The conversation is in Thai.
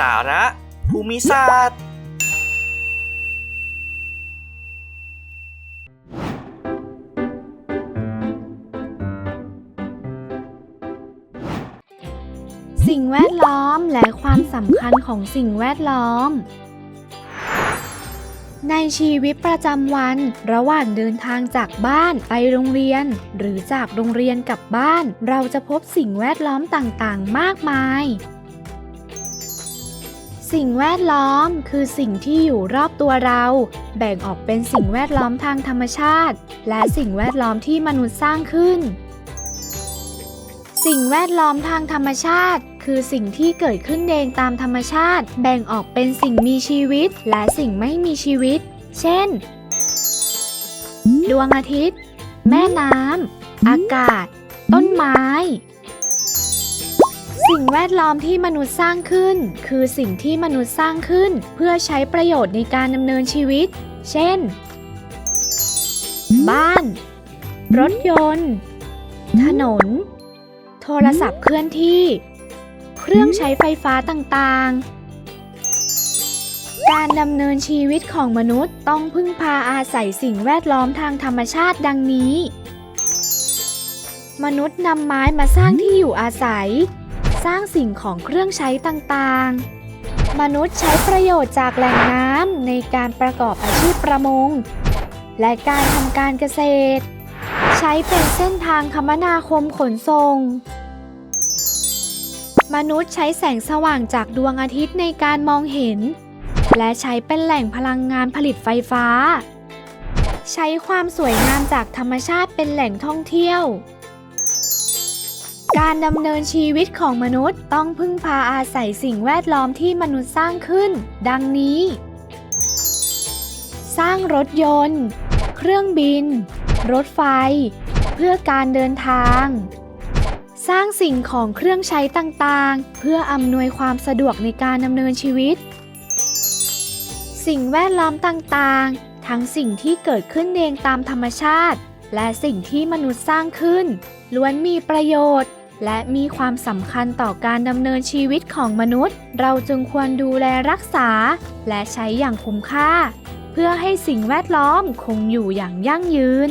สาระ ภูมิศาสตร์ สิ่งแวดล้อมและความสำคัญของสิ่งแวดล้อม ในชีวิตประจำวัน ระหว่างเดินทางจากบ้านไปโรงเรียน หรือจากโรงเรียนกลับบ้าน เราจะพบสิ่งแวดล้อมต่างๆ มากมาย สิ่งแวดล้อมคือสิ่งที่อยู่รอบตัวเรา แบ่งออกเป็นสิ่งแวดล้อมทางธรรมชาติ และสิ่งแวดล้อมที่มนุษย์สร้างขึ้น สิ่งแวดล้อมทางธรรมชาติ คือสิ่งที่เกิดขึ้นเองตามธรรมชาติ แบ่งออกเป็นสิ่งมีชีวิต และสิ่งไม่มีชีวิต เช่น ดวงอาทิตย์ แม่น้ำอากาศ ต้นไม้ สิ่งแวดล้อมที่มนุษย์สร้างขึ้น คือสิ่งที่มนุษย์สร้างขึ้น เพื่อใช้ประโยชน์ในการดำเนินชีวิต เช่น บ้าน รถยนต์ ถนน โทรศัพท์เคลื่อนที่ เครื่องใช้ไฟฟ้าต่างๆ การดำเนินชีวิตของมนุษย์ต้องพึ่งพาอาศัยสิ่งแวดล้อมทางธรรมชาติดังนี้ มนุษย์นำไม้มาสร้างที่อยู่อาศัย สร้างสิ่งของเครื่องใช้ต่างๆ มนุษย์ใช้ประโยชน์จากแหล่งน้ำในการประกอบอาชีพประมง และการทำการเกษตร ใช้เป็นเส้นทางคมนาคมขนส่ง มนุษย์ใช้แสงสว่างจากดวงอาทิตย์ในการมองเห็น และใช้เป็นแหล่งพลังงานผลิตไฟฟ้า ใช้ความสวยงามจากธรรมชาติเป็นแหล่งท่องเที่ยว การดำเนินชีวิตของมนุษย์ต้องพึ่งพาอาศัยสิ่งแวดล้อมที่มนุษย์สร้างขึ้น ดังนี้ สร้างรถยนต์ เครื่องบิน รถไฟ เพื่อการเดินทาง สร้างสิ่งของเครื่องใช้ต่างๆ เพื่ออำนวยความสะดวกในการดำเนินชีวิต สิ่งแวดล้อมต่างๆ ทั้งสิ่งที่เกิดขึ้นเองตามธรรมชาติ และสิ่งที่มนุษย์สร้างขึ้นล้วนมีประโยชน์ และมีความสำคัญต่อการดำเนินชีวิตของมนุษย์ เราจึงควรดูแลรักษา และใช้อย่างคุ้มค่า เพื่อให้สิ่งแวดล้อมคงอยู่อย่างยั่งยืน